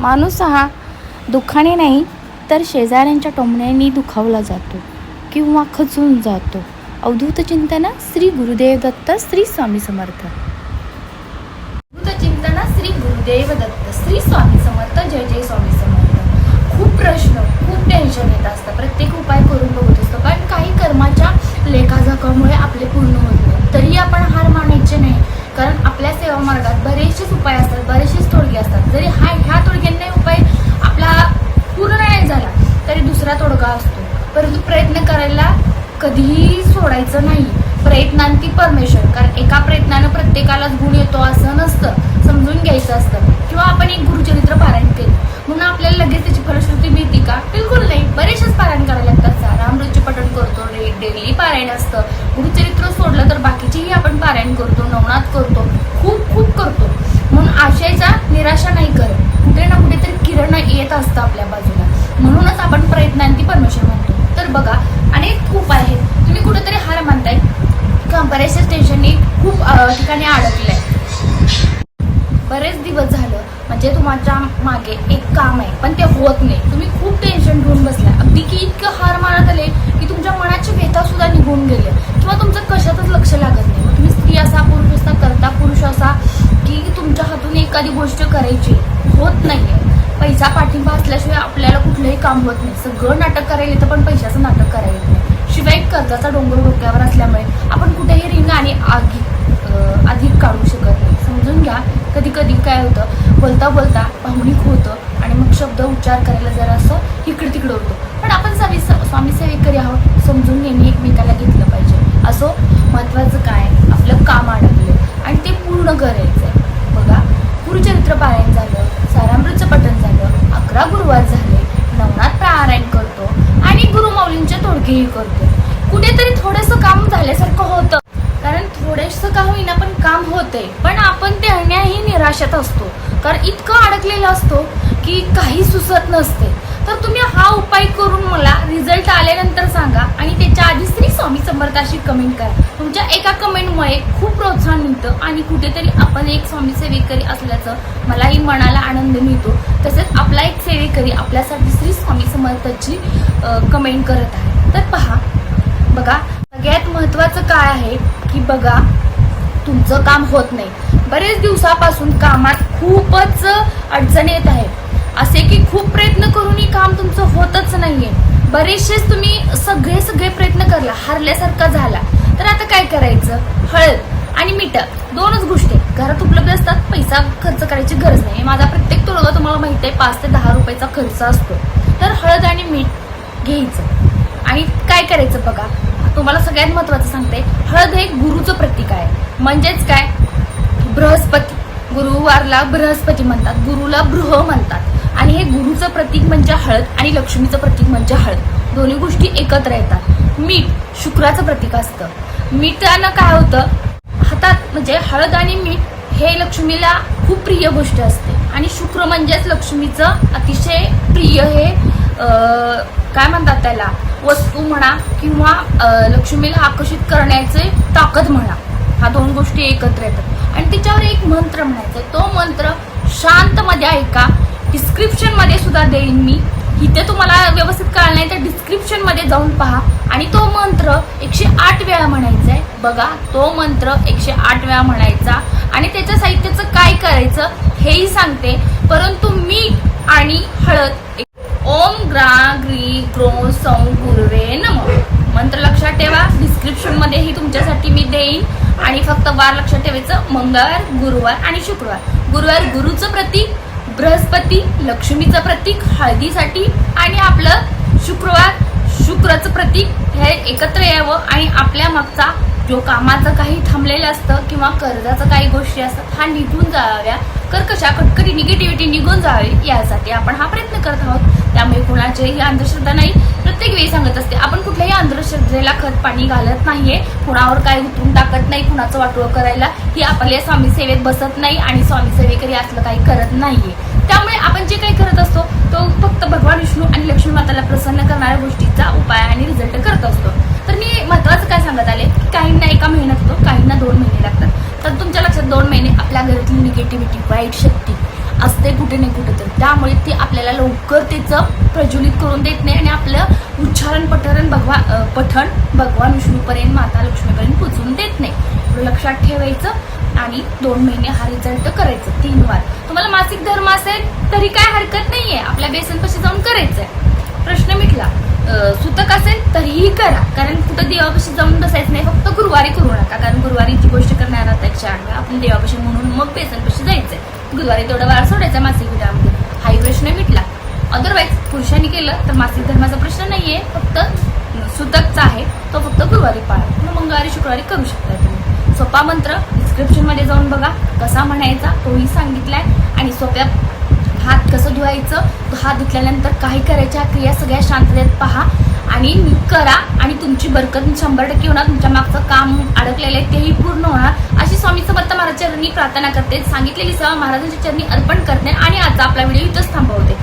माणूस हा दुःखाने नाही तर शेजाऱ्यांच्या टोमण्याने दुखावला जातो किंवा खचून जातो. अवधूत चिंतन श्री गुरुदेव दत्त श्री स्वामी समर्थ. अवधूत चिंतन श्री गुरुदेव दत्त श्री स्वामी समर्थ जय जय स्वामी समर्थ. खूप प्रश्न खूप टेन्शन येत असतं. प्रत्येक उपाय करून बघत असतो. कारण काही कर्माच्या लेखाजोखामुळे आपले पूर्ण होत नाही. तरी आपण हार मानायचे नाही. कारण आपल्या सेवा मार्गात बरेचसेच उपाय असतात बरेचसेच तोडगे असतात. जरी हा ह्या तोडग्या उपाय आपला पूर्ण नाही झाला तरी दुसरा तोडगा असतो परंतु प्रयत्न करायला कधीही सोडायचं नाही. प्रयत्नांती परमेश्वर. कारण एका प्रयत्नानं प्रत्येकालाच गुण येतो असं नसतं. समजून घ्यायचं असतं. किंवा आपण एक गुरुचरित्र पारायण केलं. म्हणून आपल्याला लगेच त्याची फलश्रुती मिळते का? बिलकुल नाही. बरेचसेच पारायण करायला लागतात. रामरुची पठण करतो. रे डेली पारायण असतं. गुरुचरित्र सोडलं तर बाकीचेही आपण पारायण करतो नवनाथ करतो. खूप खूप करतो. म्हणून आशयाचा निराशा नाही करत. कुठे ना कुठेतरी किरण येत असतं आपल्या बाजूला. म्हणूनच आपण प्रयत्नांती परमेश्वर म्हणतो. तर बघा अनेक उपाय आहेत. तुम्ही कुठेतरी हार मानताय. किंवा बऱ्याचशा टेन्शननी खूप ठिकाणी ठिकाणी आहे बरेच दिवस झालं म्हणजे तुमच्या मागे एक काम आहे पण ते होत नाही. तुम्ही खूप टेन्शन घेऊन बसलाय. अगदी की इतकं हार मारत आले की तुमच्या मनाची व्यथा सुद्धा निघून गेले किंवा तुमचं कशातच लक्ष लागत नाही मग तुम्ही स्त्री असा पुरुष असा करता पुरुष असा की तुमच्या हातून एखादी गोष्ट करायची होत नाहीये पैसा पाठिंबा असल्याशिवाय आपल्याला कुठलंही काम होत नाही. सगळं नाटक करायला येतं पण पैशाचं नाटक करायला येत नाही. शिवाय कर्जाचा डोंगर डोक्यावर असल्यामुळे आपण कुठेही रिंग आणि आगी अधिक काढू शकत नाही. समजून घ्या कधी कधी काय होतं बोलता बोलता भावनिक होतं आणि मग शब्द उच्चार करायला जरा असं इकडे तिकडे होतं. पण आपण स्वामी स्वामी सेवेकरी आहोत समजून घेणे एकमेकाला घेतलं पाहिजे. असो महत्त्वाचं काय? आपलं काम अडकलं आणि ते पूर्ण करायचं आहे बघा गुरुचरित्र पारायण झालं. सारामृतचं पठण झालं. अकरा गुरुवार झाले. नवनाथ पारायण करतो आणि गुरुमाऊलींचे तोडगेही करतो. कुठेतरी थोडंसं काम झाल्यासारखं होतं. कारण थोडेसं का होईना पण काम होते पण आपण त्याही निराशात असतो. कारण इतकं अडकलेलं असतो की काही सुचत नसते. तर तुम्ही हा उपाय करून मला रिझल्ट आल्यानंतर सांगा आणि त्याच्या आधी श्री स्वामी समर्थाशी कमेंट करा. तुमच्या एका कमेंटमुळे खूप प्रोत्साहन मिळतं आणि कुठेतरी आपण एक स्वामी सेवेकरी असल्याचं मलाही मनाला आनंद मिळतो. तसेच आपला एक सेवेकरी आपल्यासाठी श्री स्वामी समर्थाची कमेंट करत आहे. तर पहा बघा सगळ्यात महत्वाचं काय आहे की बघा तुमचं काम होत नाही. बरेच दिवसापासून कामात खूपच अडचण येत आहे. असे की खूप प्रयत्न करूनही काम तुमचं होतच नाहीये. बरेचसेच तुम्ही सगळे सगळे प्रयत्न करला हारल्यासारखा झाला. तर आता काय करायचं? हळद आणि मीठ दोनच गोष्टी. घरात उपलब्ध असतात पैसा खर्च करायची गरज नाही. माझा प्रत्येक तोडगा तुम्हाला माहिती आहे पाच ते दहा रुपयाचा खर्च असतो. तर हळद आणि मीठ घ्यायचं. आणि काय करायचं बघा? तुम्हाला सगळ्यात महत्वाचं सांगते हळद हे गुरुचं प्रतीक आहे. म्हणजेच काय? बृहस्पती. गुरुवारला बृहस्पती म्हणतात गुरुला बृह म्हणतात. आणि हे गुरुचं प्रतीक म्हणजे हळद आणि लक्ष्मीचं प्रतीक म्हणजे हळद. दोन्ही गोष्टी एकत्र येतात. मीठ शुक्राचं प्रतीक असतं. मीठानं काय होतं? हातात म्हणजे हळद आणि मीठ हे लक्ष्मीला खूप प्रिय गोष्ट असते. आणि शुक्र म्हणजेच लक्ष्मीचं अतिशय प्रिय हे काय म्हणतात त्याला? वस्तू म्हणा किंवा लक्ष्मीला आकर्षित करण्याचे ताकद म्हणा. हा दोन गोष्टी एकत्र येतात. आणि त्याच्यावर एक मंत्र म्हणायचा. तो मंत्र शांतमध्ये ऐका. डिस्क्रिप्शनमध्ये सुद्धा देईन मी. इथे तुम्हाला व्यवस्थित कळलं नाही तर डिस्क्रिप्शनमध्ये जाऊन पहा. आणि तो मंत्र एकशे आठ वेळा म्हणायचा आहे. बघा तो मंत्र एकशे आठ वेळा म्हणायचा. आणि त्याच्या साहित्याचं काय करायचं हेही सांगते. परंतु मीठ आणि हळद ओम ग्रा ग्री ग्रो सौ गुरवे नम. मंत्र लक्षात ठेवा. डिस्क्रिप्शन मध्येही तुमच्यासाठी मी देईन. आणि फक्त वार लक्षात ठेवायचं मंगळवार गुरुवार आणि शुक्रवार. गुरुवार गुरुचं प्रतीक बृहस्पती लक्ष्मीचं प्रतीक हळदीसाठी आणि आपलं शुक्रवार शुक्राचं प्रतीक हे एकत्र यावं आणि आपल्या मागचा जो कामाचं काही थांबलेलं असतं किंवा कर्जाचं काही गोष्टी असतात हा निघून जाव्या. कर्कशा कटकटी निगेटिव्हिटी निघून जावी यासाठी आपण हा प्रयत्न करत आहोत. त्यामुळे कुणाचीही अंधश्रद्धा नाही. प्रत्येक वेळी सांगत असते आपण कुठल्याही अंधश्रद्धेला खत पाणी घालत नाहीये. कुणावर काय उतरून टाकत नाही कुणाचं वाटोळं करायला. ही आपल्या स्वामी सेवेत बसत नाही आणि स्वामी सेवेकरी असलं काही करत नाहीये. त्यामुळे आपण जे काही करत असतो तो फक्त भगवान विष्णू आणि लक्ष्मी माताला प्रसन्न करणाऱ्या गोष्टीचा उपाय आणि रिझल्ट करत असतो. तर मी महत्वाचं काय सांगत आले? की काहींना एका महिन्यात होतो काहींना दोन महिने लागतात. तर तुमच्या लक्षात दोन महिने आपल्या घरातली निगेटिव्हिटी वाईट शक्ती. असते कुठे नाही कुठे तर. त्यामुळे ते आपल्याला लवकर त्याचं प्रज्वलित करून देत नाही आणि आपलं उच्चारण पठरण भगवा पठण भगवान विष्णूपर्यंत माता लक्ष्मीपर्यंत पोचवून देत नाही. लक्षात ठेवायचं आणि दोन महिने हा रिझल्ट करायचं तीन वार. तुम्हाला मासिक धर्म असेल तरी काय हरकत नाही आहे आपल्या बेसनपाशी जाऊन करायचंय. प्रश्न मिटला. सुतक असेल तरीही करा. कारण कुठं देवापाशी जाऊन बसायचं नाही फक्त गुरुवारी करू नका. कारण गुरुवारी जी गोष्ट करणार त्याच्या आडव्या आपण देवापाशी म्हणून मग बेसनपाशी जायचंय. गुरुवारी तेवढा वार सोडायचा मासिक विधामध्ये हाही प्रश्न मिटला. अदरवाईज पुरुषांनी केलं तर मासिक धर्माचा प्रश्न नाहीये. फक्त सुतकचा आहे. तो फक्त गुरुवारी पाळा. मग मंगळवारी शुक्रवारी करू शकता तुम्ही. सोपा मंत्र डिस्क्रिप्शनमध्ये जाऊन बघा. कसा म्हणायचा तोही सांगितलाय. आणि सोप्या हात कसं धुवायचं तो हात धुतल्यानंतर काही करायच्या क्रिया सगळ्या शांततेत पहा. आणि करा आणि तुमची बरकत शंभर टक्के होणार तुमच्या मागचं काम अडकलेलं आहे तेही पूर्ण होणार. अशी स्वामी समर्थ महाराज चरणी प्रार्थना करते. सांगितलेली सेवा महाराजांच्या चरणी अर्पण करते आणि आता आपला व्हिडिओ इथंच थांबवते.